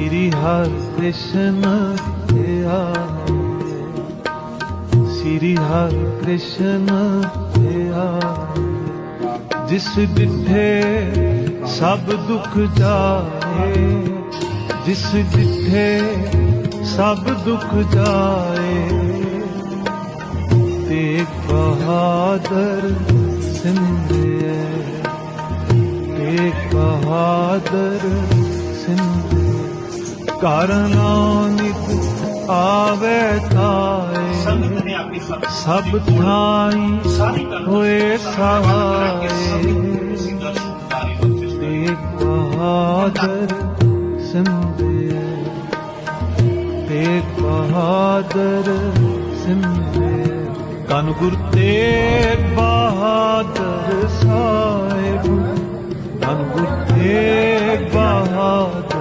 ਸ੍ਰੀ ਹਰਿ ਕ੍ਰਿਸ਼ਨ ਧਿਆ ਸ੍ਰੀ ਹਰਿ ਕ੍ਰਿਸ਼ਨ ਧਿਆ ਜਿਸ ਡਿਠੇ ਸਭ ਦੁੱਖ ਜਾਏ, ਜਿਸ ਡਿਠੇ ਸਭ ਦੁੱਖ ਜਾਏ ਤੇਗ ਬਹਾਦਰ ਸਿੰਧਿਏ ਤੇਗ ਬਹਾਦਰ ਸਿੰਧਿਏ ਕਰਨਾ ਨਿਤ ਆਵੇ ਤਾਏ। ਸਭ ਥਾਈ ਹੋਏ ਸਹਾਏ। ਸਿੱਧਾ ਤੇਗ ਬਹਾਦਰ ਸਿੰਧਿਏ ਤੇਗ ਬਹਾਦਰ ਕਨ ਗੁਰ ਤੇਗ ਬਹਾਦਰ ਸਾਹਿਬ। ਕਨ ਗੁਰ ਤੇਗ ਬਹਾਦਰ